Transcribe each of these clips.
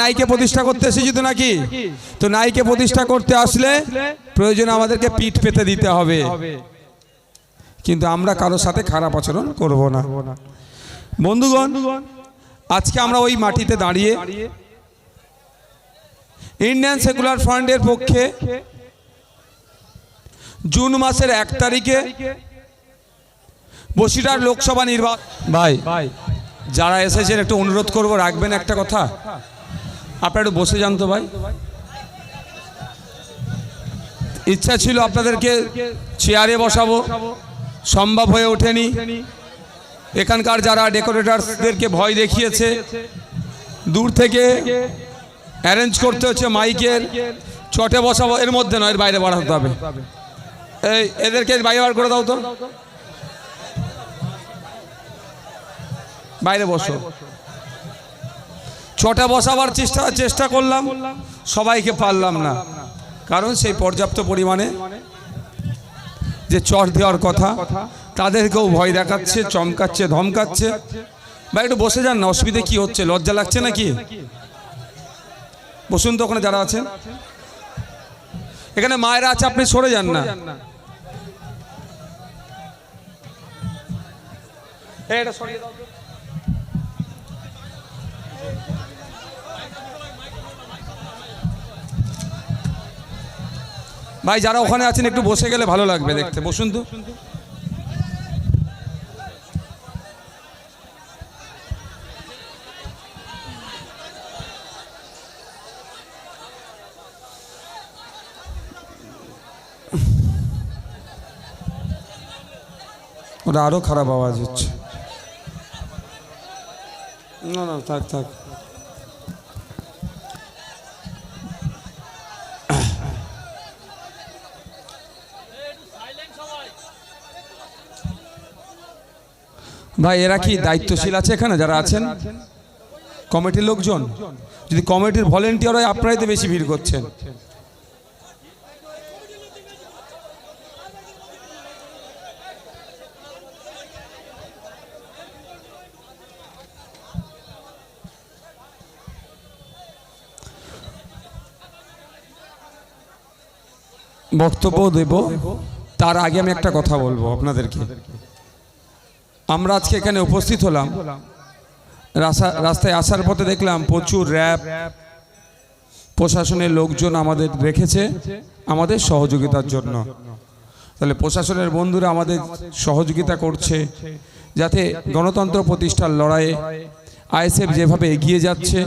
নাইকে প্রতিষ্ঠা করতে এসেছি তো নাকি? তো নাইকে প্রতিষ্ঠা করতে আসলে প্রয়োজন আমাদেরকে পিঠ পেতে দিতে হবে। কিন্তু আমরা কারোর সাথে খারাপ আচরণ করব না। বন্ধুগণ আজকে আমরা ওই মাটিতে দাঁড়িয়ে ইন্ডিয়ান সেকুলার ফান্ডের পক্ষে জুন মাসের এক তারিখে বসিরহাট লোকসভা নির্বাচন ভাই। যারা এসেছেন একটু অনুরোধ করব রাখবেন একটা কথা? আপনারা একটু বসে যান তো ভাই। ইচ্ছা ছিল আপনাদেরকে চেয়ারে বসাবো। সম্ভব হয়ে ওঠেনি। এখানকার যারা ডেকোরেটার্সদেরকে ভয় দেখিয়েছে, দূর থেকে অ্যারেঞ্জ করতে হচ্ছে মাইকের চটে বসাবো, এর মধ্যে নয়, এর বাইরে বাড়াতে হবে। এই, এদেরকে বাইরে বার করে দাও তো। বাইরে বসো। ছটা বসাবার চেষ্টা চেষ্টা করলাম। সবাইকে পারলাম না। কারণ সেই পর্যাপ্ত পরিমাণে যে চট দেওয়ার কথা, তাদেরকেও ভয় দেখাচ্ছে, চমকাচ্ছে, ধমকাচ্ছে। বা একটু বসে যান না, অসুবিধে কি হচ্ছে? লজ্জা লাগছে নাকি? বসুন তো ওখানে, যারা আছেন। এখানে মায়েরা আছে, আপনি সরে যান না। এটা সরিয়ে দাও। ভাই, যারা ওখানে আছেন, একটু বসে গেলে ভালো লাগবে দেখতে। বসুন তো। ওটা আরও খারাপ আওয়াজ হচ্ছে। না না, থাক থাক। ভাই এরা কি দায়িত্বশীল আছে এখানে? যারা আছেন? কমিটির লোকজন? যদি কমিটির ভলেন্টিয়ার হয় আপনারাই তো বেশি ভিড় করছেন। বক্তব্য দেব। তার আগে আমি একটা কথা বলব আপনাদেরকে। আমরা আজকে এখানে উপস্থিত হলাম। রাসা- রাস্তায় আসার পথে দেখলাম প্রচুর র্যাব, প্রশাসনের লোকজন আমাদের রেখেছে আমাদের সহযোগিতার জন্য। তাহলে প্রশাসনের বন্ধুরা আমাদের সহযোগিতা করছে যাতে গণতন্ত্র প্রতিষ্ঠার লড়াইয়ে আইএসএফ যেভাবে এগিয়ে যাচ্ছে,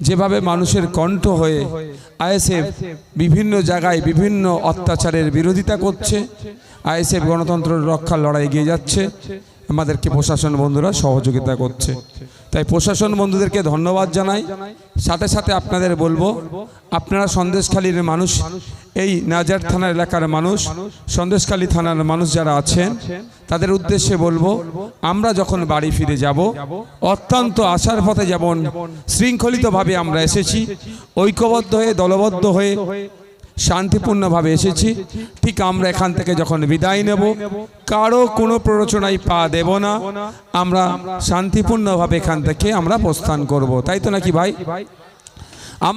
যেভাবে মানুষের কণ্ঠ হয়ে আইএসএফ বিভিন্ন জায়গায় বিভিন্ন অত্যাচারের বিরোধিতা করছে, আইএসএফ গণতন্ত্র রক্ষার লড়াই এগিয়ে যাচ্ছে আমাদেরকে প্রশাসন বন্ধুরা সহযোগিতা করছে। তাই প্রশাসন বন্ধুদেরকে ধন্যবাদ জানাই। সাথে সাথে আপনাদের বলব, আপনারা সন্দেশখালীর মানুষ, এই নাজার থানার এলাকার মানুষ, সন্দেশখালী থানার মানুষ যারা আছেন, তাদের উদ্দেশ্যে বলব, আমরা যখন বাড়ি ফিরে যাব, অত্যন্ত আশার পথে যেমন শৃঙ্খলিতভাবে আমরা এসেছি, ঐক্যবদ্ধ হয়ে, দলবদ্ধ হয়ে শান্তিপূর্ণভাবে এসেছি। ঠিক আমরা এখান থেকে যখন বিদায় নেব, কারও কোনো প্ররোচনায় পা দেব না। আমরা শান্তিপূর্ণভাবে এখান থেকে আমরা প্রস্থান করব। তাই তো নাকি ভাই?